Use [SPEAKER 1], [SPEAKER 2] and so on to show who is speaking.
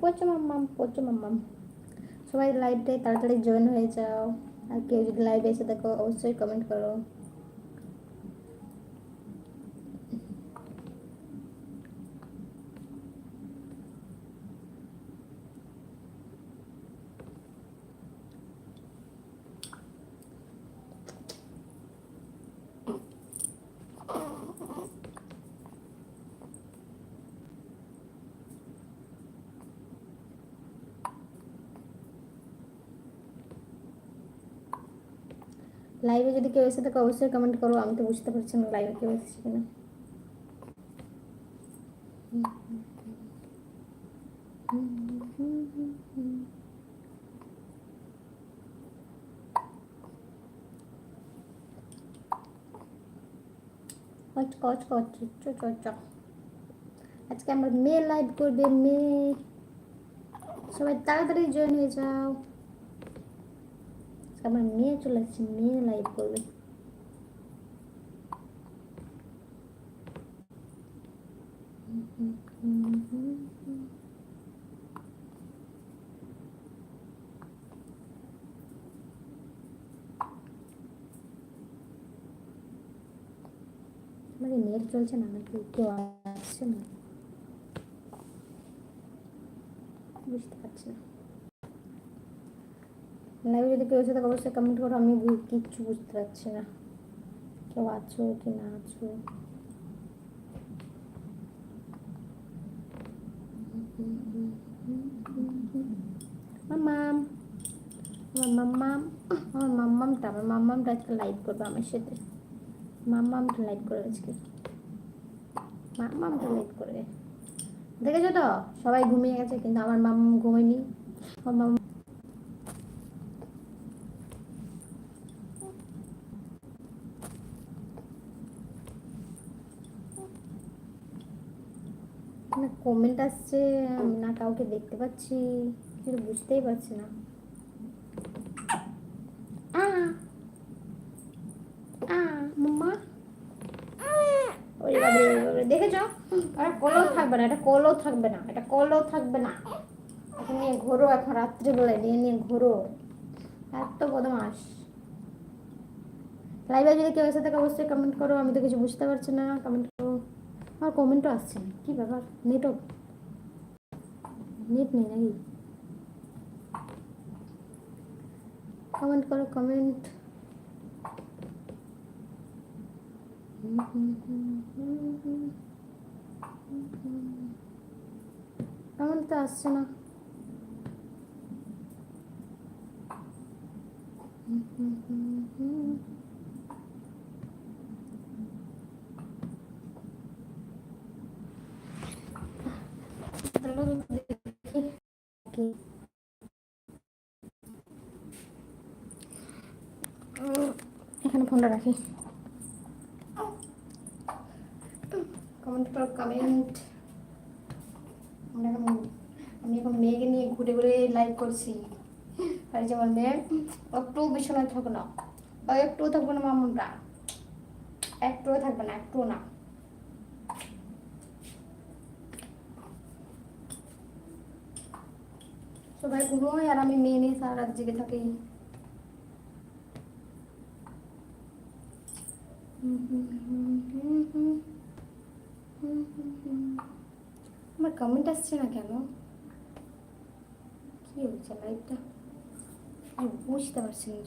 [SPEAKER 1] পচো মাম্মাম পচো মাম্মাম সবাই লাইভটাই তাড়াতাড়ি জয়েন হয়ে যাও। আর কেউ যদি লাইভে এসে দেখো, অবশ্যই কমেন্ট করো। লাইভে যদি কেউ এসে থাকে, অবশ্যই কমেন্ট করো। আমি তো বুঝতে পারছি না লাইভে কেউ এসেছে কিনা। আজকে আমরা মেয়ে লাইভ করবে মেয়ে সবাই তাড়াতাড়ি জয়েন হয়ে যাও। আমার মেয়ে চলে আসছে মেয়ে লাইভ করবে আমাদের নেট চলছে না নাকি কেউ আসছে না বুঝতে পারছি না লাইভে যদি কেউ এসে থাকে অবশ্যই কমেন্ট করো, আমি কিচ্ছু বুঝতে পারছি না। কেউ আছো কি না আছো? আমার আমার মাম্মামটা আমার মাম্মামটা আজকে করবে আমার সাথে। দেখেছ তো? সবাই ঘুমিয়ে গেছে, কিন্তু আমার মাম্মাম ঘুমায়নি। আমার মাম্মা না কমেন্ট আসছে, আমি না কাউকে দেখতে পাচ্ছি, কিছু বুঝতেই পারছি না। দেখেছ? আর কলও থাকবে না এটা কলও থাকবে না এটা কলও থাকবে না। এখন নিয়ে ঘোরো এখন রাত্রিবেলায় নিয়ে নিয়ে ঘোরো। এত বদমাস লাইভে যদি কেউ এসে থাকে, অবশ্যই কমেন্ট করো, আমি তো কিছু বুঝতে পারছি না কমেন্ট আমার কমেন্টও আসছে। না কি ব্যাপার? নেটও নেট নেই নাকি? কমেন্ট করো কমেন্ট কমেন্ট তো আসছে না। এখানে ফোনটা রাখি। কমেন্ট করো কমেন্ট আমি এখন মেয়েকে নিয়ে ঘুরে ঘুরে লাইভ করছি। আর যেমন মেয়ে একটু বিছানায় থাকবে না। ও একটু থাকবে না মামুনরা। একটুও থাকবে না একটু না। সবাই ঘুমোয় আর আমি মেয়ে নিয়ে সারা রাত জেগে থাকি। আমার কমেন্ট আসছে না কেন? কি হচ্ছে লাইফটা বুঝতে পারছি না।